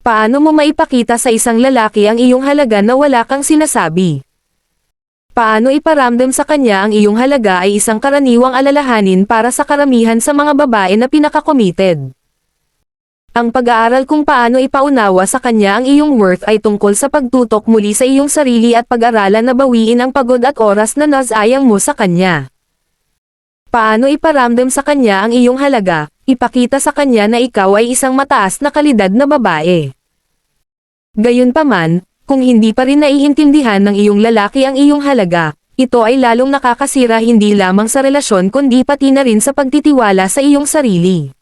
Paano mo maipakita sa isang lalaki ang iyong halaga na wala kang sinasabi? Paano iparamdam sa kanya ang iyong halaga ay isang karaniwang alalahanin para sa karamihan sa mga babae na pinaka-committed? Ang pag-aaral kung paano ipaunawa sa kanya ang iyong worth ay tungkol sa pagtutok muli sa iyong sarili at pag-aralan na bawiin ang pagod at oras na nasayang mo sa kanya. Paano iparamdam sa kanya ang iyong halaga, ipakita sa kanya na ikaw ay isang mataas na kalidad na babae. Gayunpaman, kung hindi pa rin naiintindihan ng iyong lalaki ang iyong halaga, ito ay lalong nakakasira hindi lamang sa relasyon kundi pati na rin sa pagtitiwala sa iyong sarili.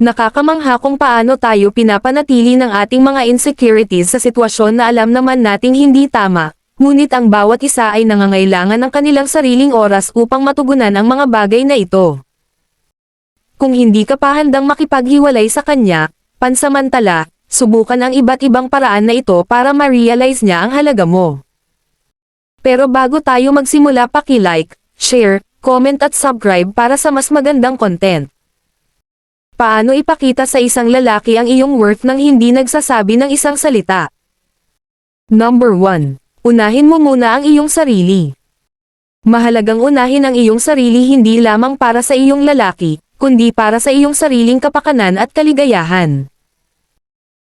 Nakakamangha kung paano tayo pinapanatili ng ating mga insecurities sa sitwasyon na alam naman nating hindi tama, ngunit ang bawat isa ay nangangailangan ng kanilang sariling oras upang matugunan ang mga bagay na ito. Kung hindi ka pa handang makipaghiwalay sa kanya, pansamantala, subukan ang iba't ibang paraan na ito para ma-realize niya ang halaga mo. Pero bago tayo magsimula paki-like, share, comment at subscribe para sa mas magandang content. Paano ipakita sa isang lalaki ang iyong worth nang hindi nagsasabi ng isang salita? Number 1. Unahin mo muna ang iyong sarili. Mahalagang unahin ang iyong sarili hindi lamang para sa iyong lalaki, kundi para sa iyong sariling kapakanan at kaligayahan.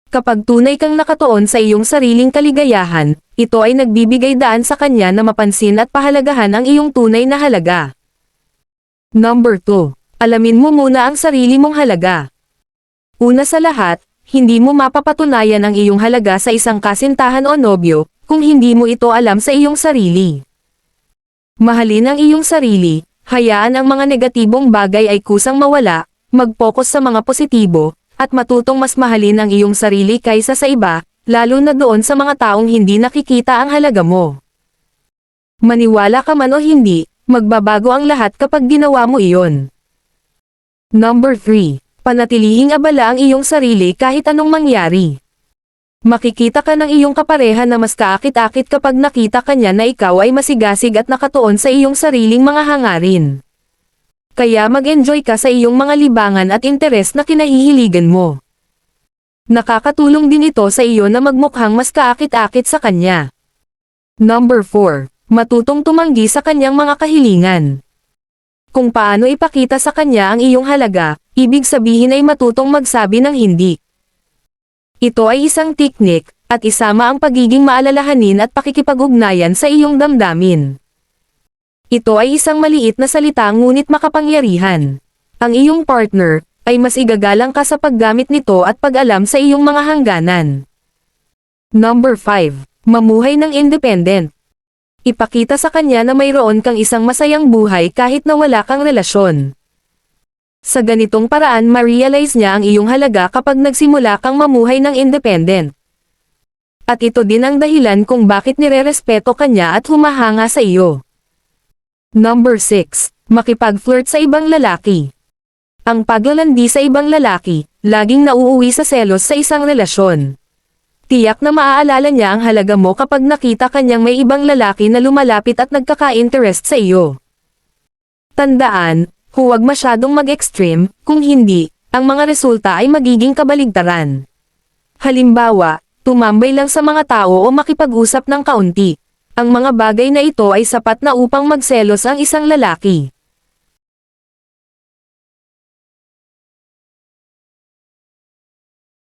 Kapag tunay kang nakatuon sa iyong sariling kaligayahan, ito ay nagbibigay daan sa kanya na mapansin at pahalagahan ang iyong tunay na halaga. Number 2. Alamin mo muna ang sarili mong halaga. Una sa lahat, hindi mo mapapatunayan ang iyong halaga sa isang kasintahan o nobyo, kung hindi mo ito alam sa iyong sarili. Mahalin ang iyong sarili, hayaan ang mga negatibong bagay ay kusang mawala, mag-focus sa mga positibo, at matutong mas mahalin ang iyong sarili kaysa sa iba, lalo na doon sa mga taong hindi nakikita ang halaga mo. Maniwala ka man o hindi, magbabago ang lahat kapag ginawa mo iyon. Number 3. Panatilihing abala ang iyong sarili kahit anong mangyari. Makikita ka ng iyong kapareha na mas kaakit-akit kapag nakita kanya na ikaw ay masigasig at nakatuon sa iyong sariling mga hangarin. Kaya mag-enjoy ka sa iyong mga libangan at interes na kinahihiligan mo. Nakakatulong din ito sa iyo na magmukhang mas kaakit-akit sa kanya. Number 4. Matutong tumanggi sa kanyang mga kahilingan. Kung paano ipakita sa kanya ang iyong halaga, ibig sabihin ay matutong magsabi ng hindi. Ito ay isang teknik, at isama ang pagiging maalalahanin at pakikipag-ugnayan sa iyong damdamin. Ito ay isang maliit na salita ngunit makapangyarihan. Ang iyong partner, ay mas igagalang ka sa paggamit nito at pag-alam sa iyong mga hangganan. Number 5. Mamuhay ng independent. Ipakita sa kanya na mayroon kang isang masayang buhay kahit na wala kang relasyon. Sa ganitong paraan ma-realize niya ang iyong halaga kapag nagsimula kang mamuhay ng independent. At ito din ang dahilan kung bakit nirerespeto kanya at humahanga sa iyo. Number 6. Makipag-flirt sa ibang lalaki. Ang paglalandi sa ibang lalaki, laging nauuwi sa selos sa isang relasyon. Tiyak na maaalala niya ang halaga mo kapag nakita kanyang may ibang lalaki na lumalapit at nagkaka-interest sa iyo. Tandaan, huwag masyadong mag-extreme, kung hindi, ang mga resulta ay magiging kabaligtaran. Halimbawa, tumambay lang sa mga tao o makipag-usap ng kaunti. Ang mga bagay na ito ay sapat na upang magselos ang isang lalaki.